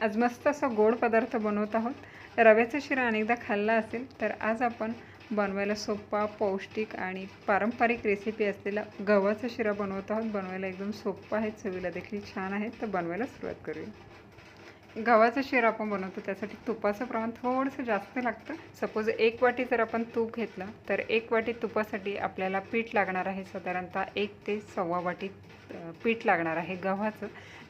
आज मस्त असा गोड पदार्थ बनवत आहोत. रव्याचा शिरा अनेकदा खाल्ला असेल तर आज आपण बनवायला सोपा पौष्टिक आणि पारंपरिक रेसिपी असलेला गव्हाचा शिरा बनवत आहोत. बनवायला एकदम सोपं आहे चवीला देखील छान आहे तर बनवायला सुरुवात करूया. गव्हाचा शिरा आपण बनवतो त्यासाठी तुपाचं प्रमाण थोडंसं जास्त लागतं. सपोज एक वाटी जर आपण तूप घेतलं तर एक वाटी तुपासाठी आपल्याला पीठ लागणार आहे साधारणतः एक ते सव्वा वाटी पीठ लागणार आहे गव्हाचं.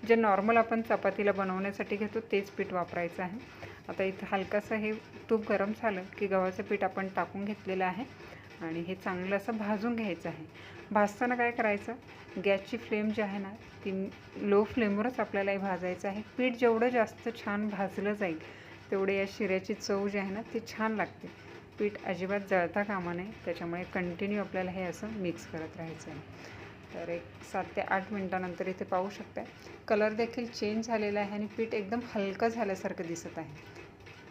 जे नॉर्मल आपण चपातीला बनवण्यासाठी घेतो तेच पीठ वापरायचं आहे. आता इथं हलकासं हे तूप गरम झालं की गव्हाचं पीठ आपण टाकून घेतलेलं आहे. आणि हे चांगलं असं भाजून घ्यायचं आहे. भाजताना काय करायचं? गॅसची फ्लेम जी आहे ना ती लो फ्लेमवरच आपल्याला हे भाजायचं आहे. पीठ जेवढं जास्त छान भाजलं जाईल तेवढे या शिऱ्याची चव जी आहे ना ती छान लागते. पीठ अजिबात जळता कामा नये त्याच्यामुळे कंटिन्यू आपल्याला हे असं मिक्स करत राहायचं आहे. तर एक सात ते आठ मिनटानंतर इथे पाहू शकता कलर देखील चेंज झालेला आहे आणि पीठ एकदम हलकं झाल्यासारखं दिसत आहे.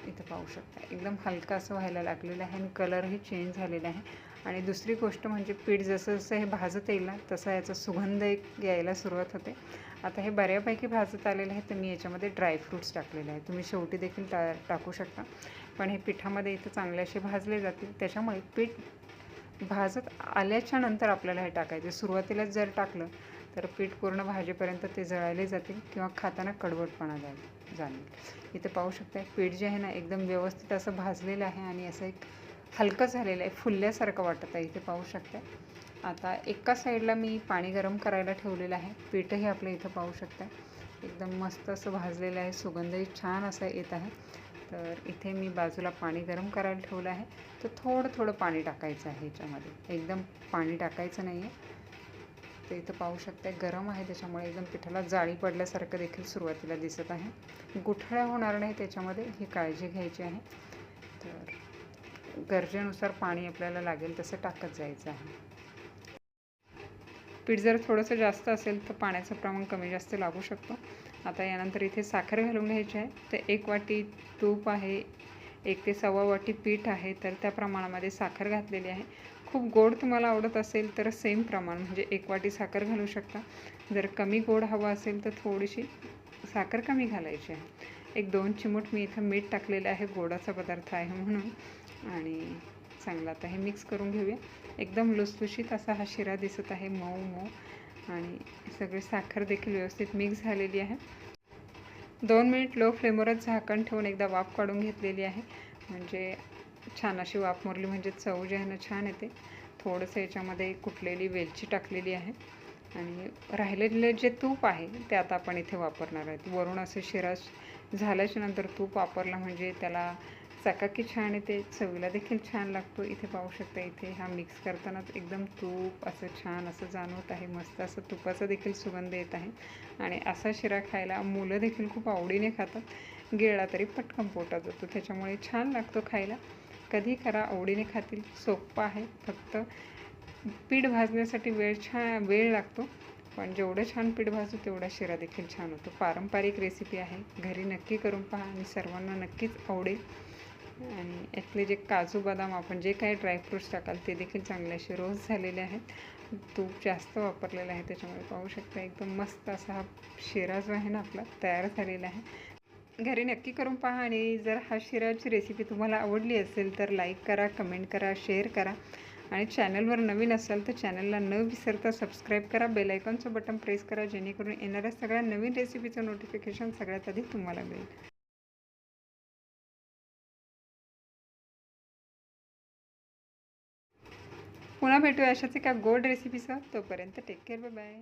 इथं पाहू शकता. एकदम हलका असं व्हायला लागलेलं आहे आणि कलरही चेंज झालेला आहे. आणि दुसरी गोष्ट म्हणजे पीठ जसं जसं हे भाजत येईल ना तसा याचा सुगंध एक यायला सुरुवात होते. आता हे बऱ्यापैकी भाजत आलेलं आहे तर मी याच्यामध्ये ड्रायफ्रूट्स टाकलेले आहे. तुम्ही शेवटी देखील टा टाकू शकता. पण हे पिठामध्ये इथं चांगले असे भाजले जातील. त्याच्यामुळे पीठ भाजत आल्याच्यानंतर आपल्याला हे टाकायचे सुरुवातीलाच जर टाकलं तर पीठ पूर्ण भाजीपर्यंत ते जळायले जातील किंवा खाताना कडवटपणा जा जाणवेल. इथे पाहू शकता पीठ जे आहे ना एकदम व्यवस्थित असं भाजलेलं आहे आणि असं एक हलकं झालेलं आहे फुलल्यासारखं वाटत आहे. इथे पाहू शकता आता एका साईडला मी पाणी गरम करायला ठेवलेलं आहे. पीठही आपलं इथं पाहू शकता एकदम मस्त असं भाजलेलं आहे सुगंधही छान असा येत आहे. तर इथे मी बाजूला पाणी गरम करायला ठेवलं आहे. तर थोडं थोडं पाणी टाकायचं आहे ह्याच्यामध्ये एकदम पाणी टाकायचं नाही आहे तर इथं पाहू शकता गरम आहे त्याच्यामुळे एकदम पिठाला जाळी पडल्यासारखं देखील सुरुवातीला दिसत आहे. गुठळ्या होणार नाही त्याच्यामध्ये ही काळजी घ्यायची आहे. तर गरजेनुसार पाणी आपल्याला लागेल तसं टाकत जायचं आहे. पीठ जर थोडंसं जास्त असेल तर पाण्याचं प्रमाण कमी जास्त लागू शकतो. आता यानंतर इथे साखर घालून घ्यायची आहे. तर एक वाटी तूप आहे एक ते सव्वा वाटी पीठ आहे तर त्या प्रमाणामध्ये साखर घातलेली आहे. खूप गोड तुम्हाला आवडत असेल तर सेम प्रमाण म्हणजे एक वाटी साखर घालू शकता. जर कमी गोड हवा असेल तर थोडीशी साखर कमी घालायची आहे. एक दोन चिमूट मी इथं मीठ टाकलेलं आहे गोडाचा पदार्थ आहे म्हणून. आणि चांगला आता हे मिक्स करून घेऊया. एकदम लुसलुशीत असा हा शिरा दिसत आहे मऊ मऊ. आणि सगळी साखर देखील व्यवस्थित मिक्स झालेली आहे. दोन मिनिट लो फ्लेमवरच झाकण ठेवून एकदा वाफ काढून घेतलेली आहे. म्हणजे छान अशी वाफ मुरली म्हणजे चव जे आहे ना छान येते. थोडंसं याच्यामध्ये कुटलेली वेलची टाकलेली आहे. आणि राहिलेले जे तूप आहे ते आता आपण इथे वापरणार आहेत. वरून असं शिरा झाल्याच्यानंतर तूप वापरला म्हणजे त्याला चकाकी छान येते चवीला देखील छान लागतो. इथे पाहू शकता इथे हा मिक्स करतानाच एकदम तूप असं छान असं जाणवत आहे. मस्त असं तुपाचा देखील सुगंध येत आहे. आणि असा शिरा खायला मुलं देखील खूप आवडीने खातात. गेळा तरी पटकन पोटात जातो. त्याच्यामुळे छान लागतो खायला. कधी करा आवडीने खातील. सोपं आहे. फक्त पीठ भाजण्यासाठी वेळ छान वेळ लागतो. पण जेवढं छान पीठ भाजू तेवढा शिरा देखील छान होतो. पारंपरिक रेसिपी आहे. घरी नक्की करून पहा आणि सर्वांना नक्कीच आवडेल. आणि यातले जे काजू बदाम आपण जे काही ड्रायफ्रूट्स टाकाल ते देखील चांगले असे रोज झालेले आहेत. तूप जास्त वापरलेलं आहे त्याच्यामुळे पाहू शकता एकदम मस्त असा हा शिरा जो आहे ना आपला तयार झालेला आहे. घरी नक्की करून पहा आणि जर हा शिराची रेसिपी तुम्हाला आवडली असेल तर लाईक करा कमेंट करा शेअर करा. आणि चॅनलवर नवीन असाल तर चॅनलला न विसरता सबस्क्राईब करा बेलायकॉनचं बटन प्रेस करा जेणेकरून येणाऱ्या सगळ्या नवीन रेसिपीचं नोटिफिकेशन सगळ्यात आधी तुम्हाला मिळेल. पुन्हा भेटूया अशाच एका गोड रेसिपीसह तोपर्यंत टेक केअर बाय बाय